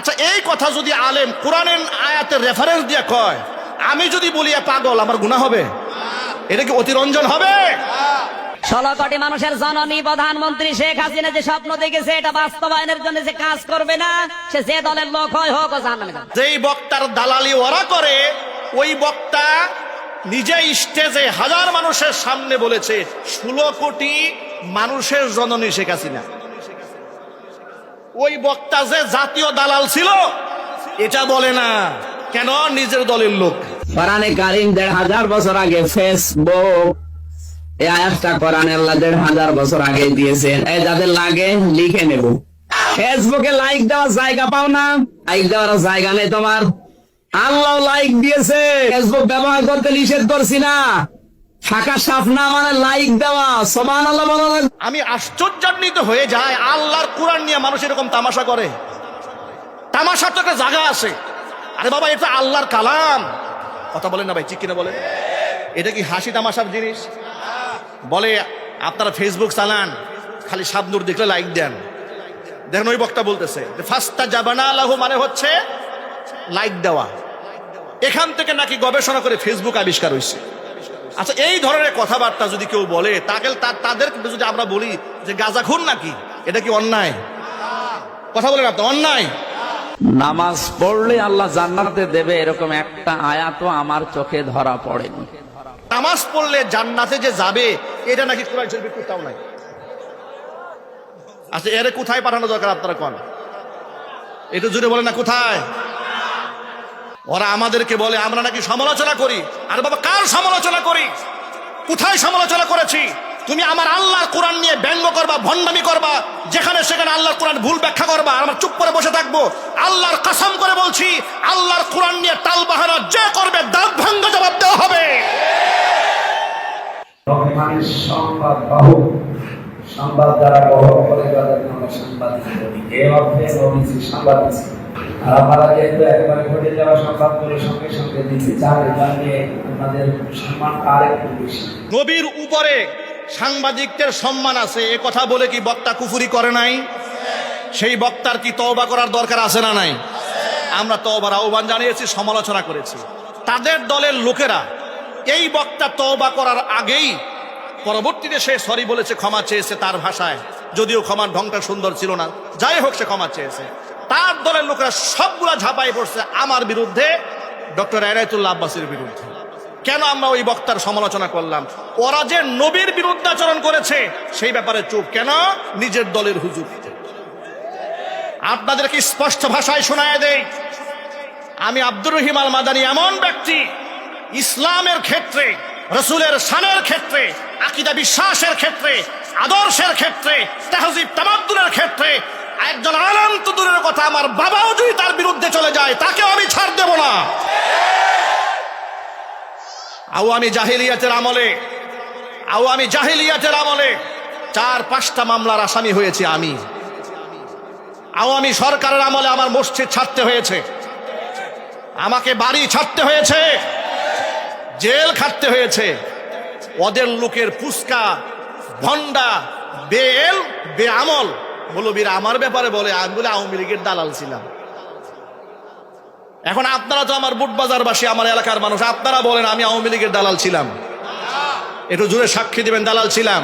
আচ্ছা এই কথা যদি আলেম কোরআনের আয়াতের রেফারেন্স দিয়ে কয় আমি যদি বলি পাগল আমার গুণা হবে। এটা কি অতিরঞ্জন হবে? ষোলো কোটি মানুষের জননী প্রধানমন্ত্রী শেখ হাসিনা যে স্বপ্ন দেখেছে এটা বাস্তবায়নের জন্য যে কাজ করবে না। সে যে দলের লোক হয় হোক জাহান্নামে যাবে। যেই বক্তার দালালি ওরা করে ওই বক্তা নিজে স্টেজে হাজার মানুষের সামনে বলেছে ষোলো কোটি মানুষের জননী শেখ হাসিনা। ওই বক্তা যে জাতীয় দালাল ছিল, এটা বলে না। কেন? নিজের দলের লোক। কোরআনে কারিম দেড় হাজার বছর আগে ফেসবুক আয়াতটা কোরআনে আল্লাহ দেড় হাজার বছর আগে দিয়েছেন। এই যাদের লাগে, লিখে নেব। ফেসবুকে লাইক দেওয়ার জায়গা পাও না। লাইক দেওয়ার জায়গা নেই তোমার। আল্লাহ লাইক দিয়েছে। ফেসবুক ব্যবহার করতে নিষেধ করছি না। ফাঁকা সাফ না মানে লাইক দেওয়া সমান আল্লাহ আমি আশ্চর্যান্বিত হয়ে যায় আল্লাহর কোরআন নিয়ে মানুষ এরকম তামাশা করে। তামাশার তো একটা জায়গা আছে। আরে বাবা, এটা আল্লাহর কালাম। কথা বলেন না ভাই, ঠিক কিনা এটা কি হাসি তামাশার জিনিস? বলে, আপনারা ফেসবুক চালান, খালি সাবনুর দেখলে লাইক দেন। দেখেন, ওই বক্তা বলতেছে ফাস্তা জাবানা আল্লাহ মানে হচ্ছে লাইক দেওয়া। এখান থেকে নাকি গবেষণা করে ফেসবুক আবিষ্কার হয়েছে আচ্ছা এই ধরনের কথাবার্তা যদি কেউ বলে তাকে তাদের যদি আমরা বলি যে গাঁজাখুর নাকি এটা কি অন্যায়? কথা বলেন আপনি অন্যায়? নামাজ পড়লে আল্লাহ জান্নাতে দেবে এরকম একটা আয়াতও আমার চোখে ধরা পড়েনি। নামাজ পড়লে জান্নাতে যে যাবে এটা নাকি কোরআন শরীফে কোথাও নাই। আচ্ছা এরে কোথায় পাঠানো দরকার আপনারা কোন? একটু জুড়ে বলেন না কোথায়? ওরা আমাদেরকে বলে, আমরা নাকি সমালোচনা করি। আর বাবা, কার সমালোচনা করি? কোথায় সমালোচনা করেছি? তুমি আমার আল্লাহর কোরআন নিয়ে ব্যঙ্গ করবা, ভণ্ডামি করবা, যেখানে সেখানে আল্লাহর কোরআন ভুল ব্যাখ্যা করবা। আমরা চুপ করে বসে থাকব। আল্লাহর কাসাম করে বলছি, আল্লাহর কোরআন নিয়ে টাল বাহানা যে করবে, দাঁত ভাঙ্গ জবাব দেওয়া হবে। সংবাদ দ্বারা বহন করে তাদেরকে আমরা সাংবাদিক এ অর্থে সাংবাদিক। আর যেহেতু একেবারে ঘটে যাওয়া সংবাদগুলো সঙ্গে সঙ্গে দিতে চান এটা নিয়ে আপনাদের সম্মানটা আরেকটু বেশি। নবীর উপরে সাংবাদিকদের সম্মান আছে, এ কথা বলে কি বক্তা কুফুরি করে নাই? সেই বক্তার কি তওবা করার দরকার আছে না নাই? আমরা তওবার আহ্বান জানিয়েছি, সমালোচনা করেছি। তাদের দলের লোকেরা এই বক্তা তওবা করার আগেই পরবর্তীতে সে সরি বলেছে, ক্ষমা চেয়েছে তার ভাষায়। যদিও ক্ষমার ঢংটা সুন্দর ছিল না। যাই হোক, সে ক্ষমা চেয়েছে। তার দলের লোকেরা সবগুলা ঝাঁপাই পড়ছে আমার বিরুদ্ধে। ডক্টর এনায়তুল্লাহ আব্বাসের বিরুদ্ধে। কেন আমরা ওই বক্তার সমালোচনা করলাম? ওরা যে নবীর বিরুদ্ধে আচরণ করেছে, সেই ব্যাপারে চুপ। কেন? নিজের দলের হুজুর। আপনাদেরকে স্পষ্ট ভাষায় শোনায় দেই। আমি আব্দুর রহিম আল মাদানী এমন ব্যক্তি, ইসলামের ক্ষেত্রে, রসুলের শানের ক্ষেত্রে, আকিদা বিশ্বাসের ক্ষেত্রে, আদর্শের ক্ষেত্রে, তাহজিব তামাদ্দুনের ক্ষেত্রে একজন আলম তো দূরের কথা, আমার বাবাও যদি তার বিরুদ্ধে চলে যায়, তাকেও আমি ছাড় দেব না। আওয়ামী জাহিলিয়াতের আমলে, আওয়ামী জাহিলিয়াতের আমলে চার, পাঁচটা মামলার আসামি হয়েছে আমি। আওয়ামী সরকারের আমলে আমার মসজিদ ছাড়তে হয়েছে। আমাকে বাড়ি ছাড়তে হয়েছে। জেল খাটতে হয়েছে। ওদের লোকের পুস্কা ভন্ডা বেল বেআমল। মৌলবীর আমার ব্যাপারে বলে, আমি বলে আওয়ামী লীগের দালাল ছিলাম। এখন আপনারা তো আমার বুট বাজারবাসী আমার এলাকার মানুষ, আপনারা বলেন আমি আওয়ামী লীগের দালাল ছিলাম। একটু জোরে সাক্ষী দিবেন, দালাল ছিলাম।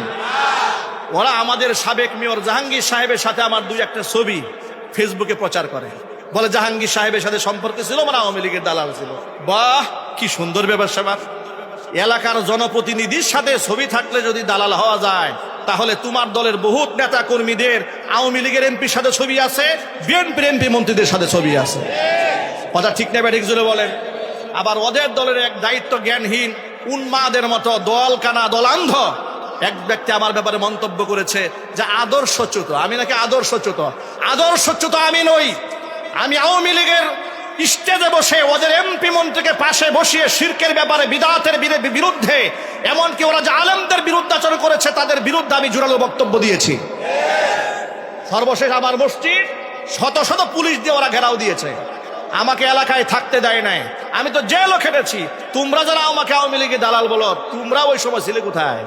ওরা আমাদের সাবেক মেয়র জাহাঙ্গীর সাহেবের সাথে আমার দুই একটা ছবি ফেসবুকে প্রচার করে। বলে, জাহাঙ্গীর সাহেবের সাথে সম্পর্ক ছিল মানে আওয়ামী লীগের দালাল ছিল। বাহ, কি সুন্দর ব্যবসা এলাকার জনপ্রতিনিধির সাথে ছবি থাকলে যদি দালাল হওয়া যায়, তাহলে তোমার দলের বহুত নেতা কর্মীদের আওয়ামী লীগের এমপির সাথে ছবি আছে, বিএনপির এমপি মন্ত্রীদের সাথে ছবি আছে। কথা ঠিক না ব্যাটিক জুড়ে বলেন। আবার ওদের দলের এক দায়িত্ব জ্ঞানহীন, উন্মাদের মতো দল কানা দলান্ধ। এক ব্যক্তি আমার ব্যাপারে মন্তব্য করেছে যে আদর্শচ্যুত। আমি নাকি আদর্শচ্যুত? আদর্শচ্যুত আমি নই। আমি আওয়ামী লীগের স্টেজে বসে ওদের এমপি মন্ত্রীকে পাশে বসিয়ে শির্কের ব্যাপারে বিদাতের বিরে- বিরুদ্ধে, এমনকি ওরা যে আলেমদের বিরুদ্ধাচরণ করেছে, তাদের বিরুদ্ধে আমি জোরালো বক্তব্য দিয়েছি। সর্বশেষ আমার মসজিদ, শত শত পুলিশ দিয়ে ওরা ঘেরাও দিয়েছে। আমাকে এলাকায় থাকতে দেয় নাই। আমি তো জেলও খেটেছি। তোমরা যারা আমাকে আওয়ামী লীগের দালাল বলো, তোমরা ওই সময় ছিলে কোথায়?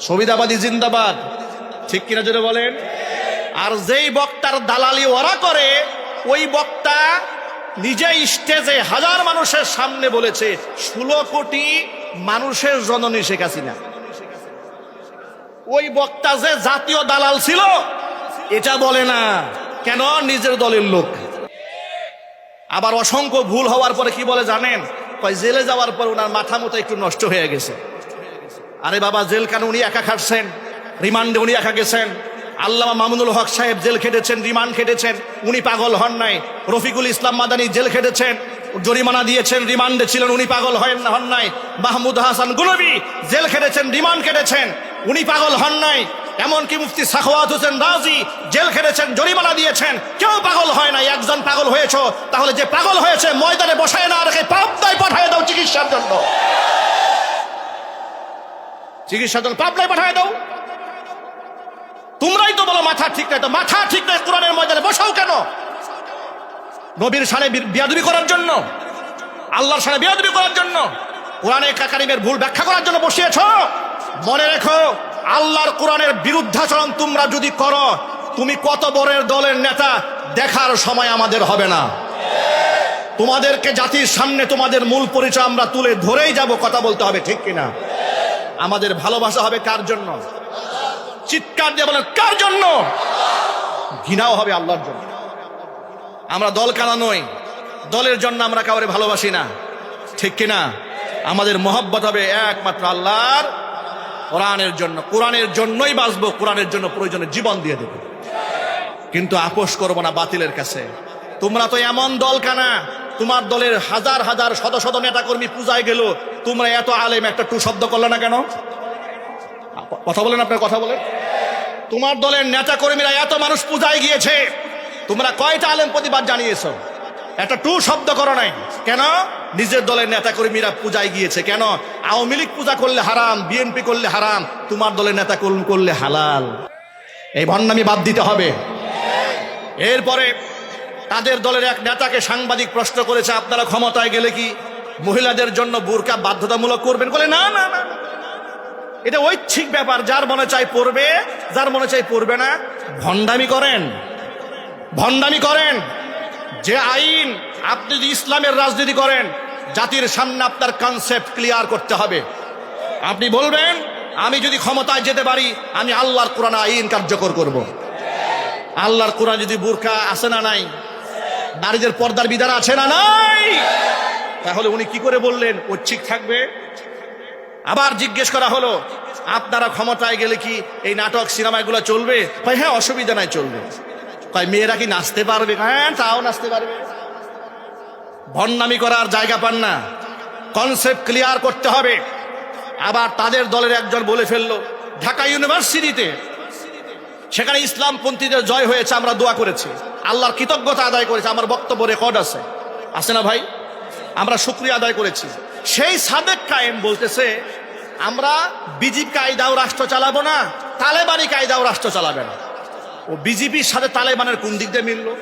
সুবিধাবাদী জিন্দাবাদ। ঠিক কিনা জোরে বলেন? আর যেই বক্তার দালালি ওরা করে, ওই বক্তা নিজে স্টেজে হাজার মানুষের সামনে বলেছে, ষোলো কোটি মানুষের জননী শেখ হাসিনা। ওই বক্তা যে জাতীয় দালাল ছিল, এটা বলে না, কেন নিজের দলের লোক? আবার অসংখ্য ভুল হওয়ার পরে কি বলে জানেন? কয়, জেলে যাওয়ার পর ওনার মাথা মতো একটু নষ্ট হয়ে গেছে। আরে বাবা জেল কেন উনি একা খাটছেন, রিমান্ডে উনি একা গেছেন। আল্লামা মামুনুল হক সাহেব জেল খেটেছেন, রিমান্ড খেটেছেন, উনি পাগল হন নাই। রফিকুল ইসলাম মাদানী জেল খেটেছেন, জরিমানা দিয়েছেন, রিমান্ডে ছিলেন, উনি পাগল হন হন নাই। মাহমুদ হাসান গুলবি জেল খেটেছেন, রিমান্ড খেটেছেন, উনি পাগল হন নাই। এমনকি মুফতি সাখওয়াত হোসেন রাজি জেল খেটেছেন, জরিমানা দিয়েছেন, কেউ পাগল হয় নাই। একজন পাগল হয়েছ, তাহলে যে পাগল হয়েছে, ময়দানে বসায় না রেখে পাবদায় পাঠায় দাও চিকিৎসার জন্য। চিকিৎসার জন্য পাবনায় পাঠায় দাও। তোমরাই তো বলো মাথা ঠিক নাই। তো মাথা ঠিক নাই কোরআনের ময়দানে। বসাও কেন? নবীর সানে বিয়াদবি করার জন্য। আল্লাহর সানে বিয়াদবি করার জন্য। কোরআনে কাকারিমের ভুল ব্যাখ্যা করার জন্য বসিয়েছ? মনে রেখো, আল্লাহর কোরআনের বিরুদ্ধাচরণ তোমরা যদি করো, তুমি কত বড়ের দলের নেতা দেখার সময় আমাদের হবে না। তোমাদেরকে জাতির সামনে তোমাদের মূল পরিচয় আমরা তুলে ধরেই যাব, কথা বলতে হবে, ঠিক কিনা? আমাদের ভালোবাসা হবে কার জন্য? চিৎকার দিয়ে বলেন, কার জন্য? ঘৃণাও হবে আল্লাহর জন্য। আমরা দল কানা নই। দলের জন্য আমরা কাউরে ভালোবাসি না। ঠিক কিনা? আমাদের মহব্বত হবে একমাত্র আল্লাহর কোরআনের জন্য। কোরআনের জন্যই বাঁচবো, কোরআনের জন্য প্রয়োজনে জীবন দিয়ে দেব। কিন্তু আপোষ করব না বাতিলের কাছে। তোমরা তো এমন দল কানা, তোমার দলের হাজার হাজার শত শত নেতা কর্মী পূজায় গেল। তোমরা এত আলেম, একটা টু শব্দ করলে না কেন? কথা বলেন আপনার কথা বলেন তোমার দলের নেতা কর্মীরা এত মানুষ পূজায় গিয়েছে, তোমরা কয়টা আলেম প্রতিবাদ জানিয়েছো? একটা টু শব্দ করো নাই। কেন? নিজের দলের নেতা কর্মীরা পূজায় গিয়েছে। কেন? আওয়ামী লীগ পূজা করলে হারাম, বিএনপি করলে হারাম, তোমার দলের নেতা কর্মী করলে হালাল। এই ভণ্ডামি বাদ দিতে হবে। এরপরে তাদের দলের এক নেতাকে সাংবাদিক প্রশ্ন করেছে, আপনারা ক্ষমতায় গেলে কি মহিলাদের জন্য বোরকা বাধ্যতামূলক করবেন? বলে না না না না। এটা ঐচ্ছিক ব্যাপার, যার মনে চাই পড়বে, যার মনে চাই পড়বে না, ভণ্ডামি করেন। ভণ্ডামি করেন। যে আইন আপনি যদি ইসলামের রাজনীতি করেন, জাতির সামনে আপনার কনসেপ্ট ক্লিয়ার করতে হবে। আপনি বলবেন, আমি যদি ক্ষমতায় যেতে পারি, আমি আল্লাহর কোরআন আইন কার্যকর করব। আল্লাহর কোরআন যদি বুরকা আছে না নাই? নারীদের পর্দার বিধান আছে না নাই? তাহলে উনি কি করে বললেন? ঐচ্ছিক থাকবে? আবার জিজ্ঞেস করা হলো, আপনারা ক্ষমতায় গেলে কি এই নাটক সিনেমা এগুলো চলবে? ভাই হ্যাঁ অসুবিধা নাই, চলবে। তাই মেয়েরা কি নাচতে পারবে? হ্যাঁ তাও নাচতে পারবে। ভণ্ডামি করার জায়গা পান না। কনসেপ্ট ক্লিয়ার করতে হবে। আবার তাদের দলের একজন বলে ফেলল, ঢাকা ইউনিভার্সিটিতে। সেখানে ইসলামপন্থীদের জয় হয়েছে, আমরা দোয়া করেছি। আল্লাহর কৃতজ্ঞতা আদায় করেছে, আমার বক্তব্য রেকর্ড আছে। আছে না ভাই? আমরা শুক্রিয়া আদায় করেছি। সেই সাদেক কায়েম বলতেছে, আমরা বিজেপি কায়দাও রাষ্ট্র চালাবো না, তালেবানি কায়দাও রাষ্ট্র চালাবে না। ও বিজেপির সাথে তালেবানের কোন দিক দিয়ে মিললো?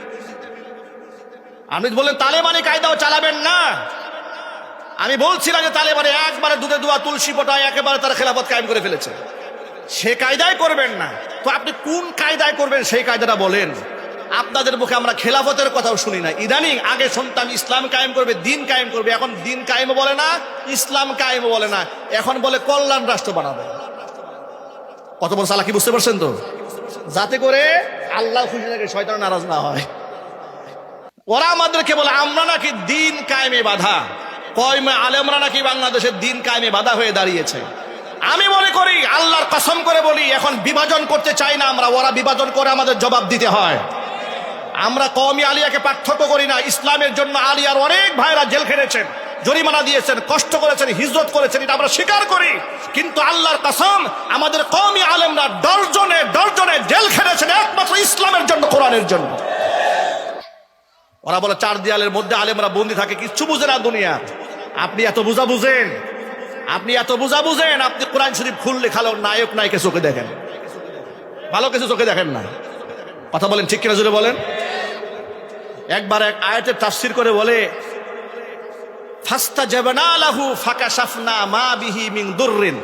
আপনি বললেন, তালেবানি কায়দাও চালাবেন না। আমি বলছিলাম যে, তালেবানে একবারে দুধে দুয়া তুলসী পটায় একেবারে তারা খেলাফত কায়েম করে ফেলেছে। সে কায়দায় করবেন না। তো আপনি কোন কায়দায় করবেন সেই কায়দাটা বলেন। আপনাদের মুখে আমরা খেলাফতের কথাও শুনি না ইদানিং আগে শুনতাম ইসলাম কায়েম করবে, দিন কায়েম করবে, এখন দিন কায়েম বলে না, ইসলাম কায়েম বলে না। এখন বলে কল্যাণ রাষ্ট্র বানাবে। কত বড় চালাকি বুঝতে পারছেন তো? যাতে করে আল্লাহ খুশি থাকে শয়তান নারাজ না হয়। ওরা আমাদেরকে বলে, আমরা নাকি দিন কায়েমে বাধা। কয়মে আলেমরা নাকি বাংলাদেশের দিন কায়েমে বাধা হয়ে দাঁড়িয়েছে। আমি মনে করি, আল্লাহর কসম করে বলি, এখন বিভাজন করতে চাই না আমরা, ওরা বিভাজন করে আমাদের জবাব দিতে হয়। আমরা কওমি আলিয়াকে পার্থক্য করি না। ইসলামের জন্য আলিয়ার অনেক ভাইরা জেল খেটেছেন, জরিমানা দিয়েছেন, কষ্ট করেছেন, হিজরত করেছেন, এটা আমরা স্বীকার করি। কিন্তু আল্লাহর কসম, আমাদের কওমি আলেমরা ডরজনে ডরজনে জেল খেটেছেন একমাত্র ইসলামের জন্য, কোরআনের জন্য। ওরা বলে, চার দেয়ালের মধ্যে আলেমরা বন্দি থাকে, কিচ্ছু বুঝে না দুনিয়া। আপনি এত বুঝা বুঝেন? আপনি এত বুঝা বুঝেন? আপনি কোরআন শরীফ খুললে খালো, নায়ক নায়িকা চোখে দেখেন। ভালো কিছু চোখে দেখেন না। কথা বলেন ঠিক কিনা জুড়ে বলেন? একবার এক আয়াতের তাফসির করে বলে ফাস্তা জাবানা লাহু ফাকা শাফনা মা বিহি মিন দুররিন।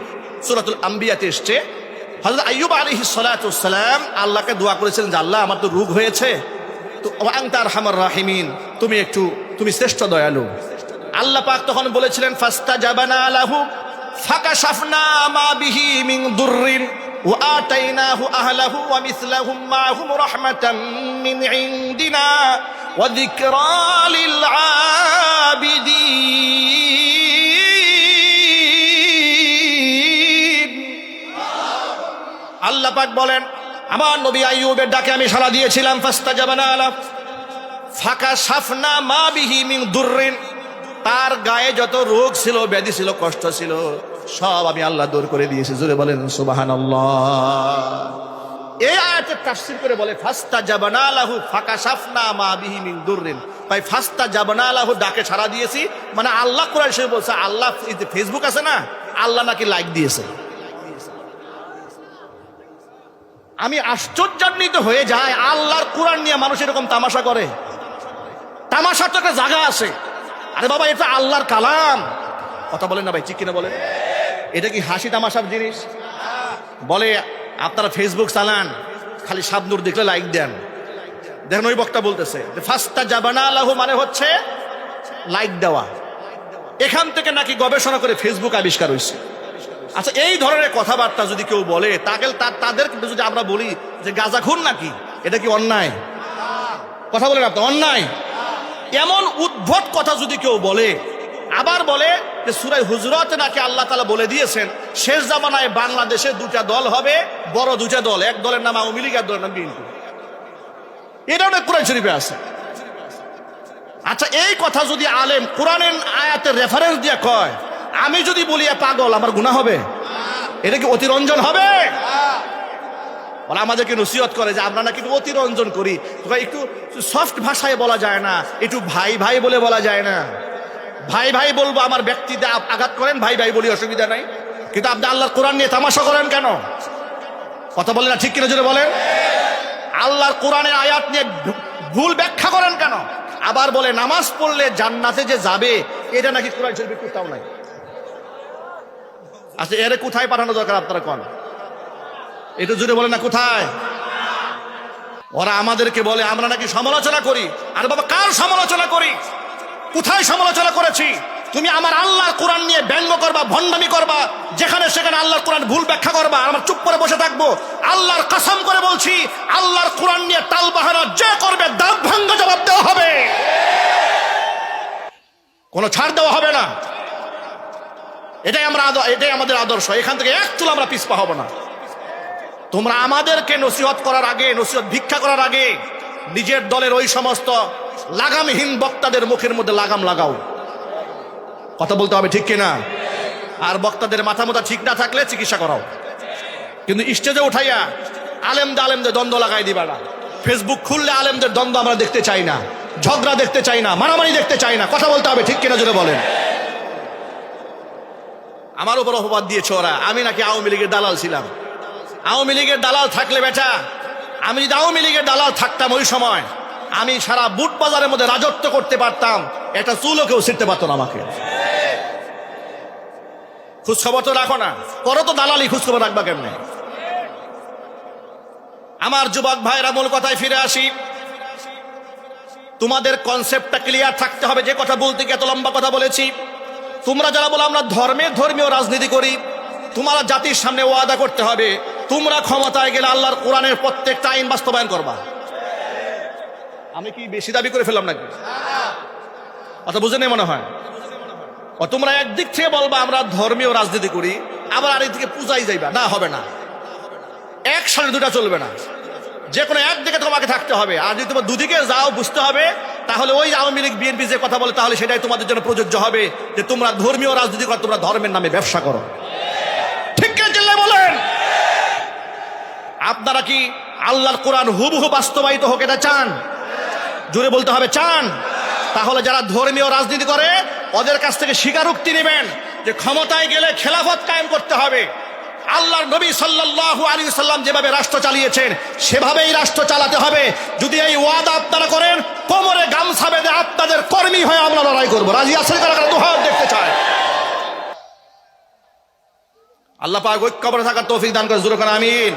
সূরাতুল আম্বিয়াতে এসছে, হযরত আইয়ুব সালাতু সালাম আল্লাহকে দোয়া করেছিলেন যে, আল্লাহ আমার তো রোগ হয়েছে। তো আনতা আরহামার রাহিমিন। তুমি একটু, তুমি শ্রেষ্ঠ দয়ালু। আল্লাহ পাক তখন বলেছিলেন ফাস্তা জাবানা লাহু ফাকা শাফনা মা বিহি মিন দুররিন। وآتيناه أهله ومثلهم معهم رحمة من عندنا وذكرى للعابدين আল্লাহ পাক বলেন আমার নবী আইয়ুবের ডাকে আমি সাড়া দিয়েছিলাম ফাস্তা জাবানা আলা ফাঁকা সাফনা মা বিহি মিন দুর্রিন তার গায়ে যত রোগ ছিল ব্যাধি ছিল কষ্ট ছিল সব আমি আল্লাহ দূর করে দিয়েছি। জোরে বলেন সুবাহান এই আয়াতের তাফসির করে বলে ফাস্তা জাবানা লাহু ফাঁকা সাফনা মা বিহি মিন ভাই ফাস্তা জাবানা লাহু ডাকে ছাড়া দিয়েছি। মানে আল্লাহ কোরআন শরীফ বলছে, আল্লাহ ফেসবুক আছে না, আল্লাহ নাকি লাইক দিয়েছে। আমি আশ্চর্যান্বিত হয়ে যায় আল্লাহর কোরআন নিয়ে মানুষ এরকম তামাশা করে। তামাশার তো একটা জায়গা আছে। আরে বাবা, এটা আল্লাহর কালাম। কথা বলেন না ভাই, ঠিক কিনা বলেন? এটা কি হাসি তামাশার জিনিস? বলে, আপনারা ফেসবুক চালান, খালি সাবনুর দেখলে লাইক দেন। দেখেন, ওই বক্তা বলতেছে ফাস্তা জাবানা আল্লাহ মানে হচ্ছে লাইক দেওয়া। এখান থেকে নাকি গবেষণা করে ফেসবুক আবিষ্কার হয়েছে। আচ্ছা এই ধরনের কথাবার্তা যদি কেউ বলে, তাকে তাদের যদি আমরা বলি যে, গাজা খুন নাকি? এটা কি অন্যায়? কথা বলেন আপনি, অন্যায়? এমন উদ্ভট কথা যদি কেউ বলে আবার বলে যে সুরাই হুজরত নাকি আল্লাহ তালা বলে দিয়েছেন, শেষ জামানায় বাংলাদেশে দুটা দল হবে, বড় দুটা দল, এক দলের নাম আওয়ামী লীগ, এক দলের নাম বিএনপি। এটা অনেক কোরআন শরীফে আছে। আচ্ছা এই কথা যদি আলেম কোরআনের আয়াতের রেফারেন্স দিয়ে কয়, আমি যদি বলি পাগল, আমার গুণা হবে? এটা কি অতিরঞ্জন হবে? ওরা আমাদেরকে নসিহত করে যে আমরা নাকি অতিরঞ্জন করি। একটু সফট ভাষায় বলা যায় না, একটু ভাই ভাই বলে বলা যায় না। ভাই ভাই বলব, আমার ব্যক্তিতে আঘাত করেন, ভাই ভাই বলি অসুবিধা নাই। কিন্তু আপনি আল্লাহর কোরআন নিয়ে তামাশা করেন কেন? কথা বলেন না ঠিক কিনা জোরে বলেন? আল্লাহর কোরআনের আয়াত নিয়ে ভুল ব্যাখ্যা করেন কেন? আবার বলে, নামাজ পড়লে জান্নাতে যে যাবে, এটা নাকি কোরআন শরীফে কোথাও নাই। আচ্ছা এর কোথায় পাঠানো দরকার আপনারা কোন? এটা জুড়ে বলে না, কোথায়? ওরা আমাদেরকে বলে, আমরা নাকি সমালোচনা করি। আর বাবা, কার সমালোচনা করি? কোথায় সমালোচনা করেছি? তুমি আমার আল্লাহর কোরআন নিয়ে ব্যঙ্গ করবা, ভণ্ডামি করবা, যেখানে সেখানে আল্লাহর কোরআন ভুল ব্যাখ্যা করবা আমরা চুপ করে বসে থাকব। আল্লাহর কসম করে বলছি, আল্লাহর কোরআন নিয়ে টাল বাহানা যে করবে দাঁত ভাঙ্গ জবাব দেওয়া হবে। কোনো ছাড় দেওয়া হবে না। এটাই আমরা এটাই আমাদের আদর্শ। এখান থেকে এক চুল আমরা পিছপা হব না। তোমরা আমাদেরকে নসিহত করার আগে, নসিহত ভিক্ষা করার আগে নিজের দলের ওই সমস্ত লাগামহীন বক্তাদের মুখের মধ্যে লাগাম লাগাও। কথা বলতে হবে ঠিক কিনা? আর বক্তাদের মাথা মাথা ঠিক না থাকলে চিকিৎসা করাও। কিন্তু স্টেজে উঠাইয়া আলেমদে আলেমদের দ্বন্দ্ব লাগাই দিবা না। ফেসবুক খুললে আলেমদের দ্বন্দ্ব আমরা দেখতে চাই না। ঝগড়া দেখতে চাই না, মারামারি দেখতে চাই না। কথা বলতে হবে ঠিক কিনা জোরে বলেন। আমার উপর অপবাদ দিয়েছে ওরা। আমি নাকি আওয়ামী লীগের দালাল ছিলাম। আওয়ামী লীগের দালাল থাকলে বেটা আমি যদি আওয়ামী লীগের দালাল থাকতাম ওই সময়, আমি সারা বুট বাজারের মধ্যে রাজত্ব করতে পারতাম এটা চুলও কেউ ছিটতে পারতো না আমাকে। খোঁজখবর তো রাখো না। করো তো দালালি খোঁজখবর রাখবা কেমনে? আমার যুবক ভাইরা, মূল কথায় ফিরে আসি। তোমাদের কনসেপ্টটা ক্লিয়ার থাকতে হবে, যে কথা বলতে গিয়ে এত লম্বা কথা বলেছি। তোমরা যারা বলো, আমরা ধর্মের ধর্মীয় রাজনীতি করি তোমরা জাতির সামনে ওয়াদা করতে হবে। তোমরা ক্ষমতায় গেলে আল্লাহর কোরআনের প্রত্যেকটা আইন বাস্তবায়ন করবা। আমি কি বেশি দাবি করে ফেললাম নাকি? কথা বুঝে নেই মনে হয়। ও, তোমরা একদিক থেকে বলবা, আমরা ধর্মীয় রাজনীতি করি, আবার আরেক দিকে পূজাই যাইবা। না, হবে না। এক একসাথে দুটা চলবে না। যে কোনো একদিকে তোমাকে থাকতে হবে। আর যদি তোমার দুদিকে যাও, বুঝতে হবে, তাহলে ওই আওয়ামী লীগ, বিএনপি যে কথা বলে, তাহলে সেটাই তোমাদের জন্য প্রযোজ্য হবে যে তোমরা ধর্মীয় রাজনীতি করো, তোমরা ধর্মের নামে ব্যবসা করো ঠিক কে চিল্লায় বলেন আপনারা কি আল্লাহর কোরআন হুবহু বাস্তবায়িত হোক এটা চান? জুড়ে বলতে হবে চান? তাহলে যারা ধর্মীয় রাজনীতি করে, ওদের কাছ থেকে স্বীকারোক্তি নেবেন যে ক্ষমতায় গেলে খেলাফত কায়েম করতে হবে। আল্লাহর নবী সাল্লাল্লাহু আলাইহি সাল্লাম যেভাবে রাষ্ট্র চালিয়েছেন, সেভাবেই রাষ্ট্র চালাতে হবে। যদি এই ওয়াদা আপনারা করেন, কোমরে গামছা বেঁধে আপনাদের কর্মী হয়ে আমরা লড়াই করব। রাজি আছেন কারা দেখতে চায়। আল্লাহ পাক ঐক্য করে থাকার তৌফিক দান করে, জোরে আমিন।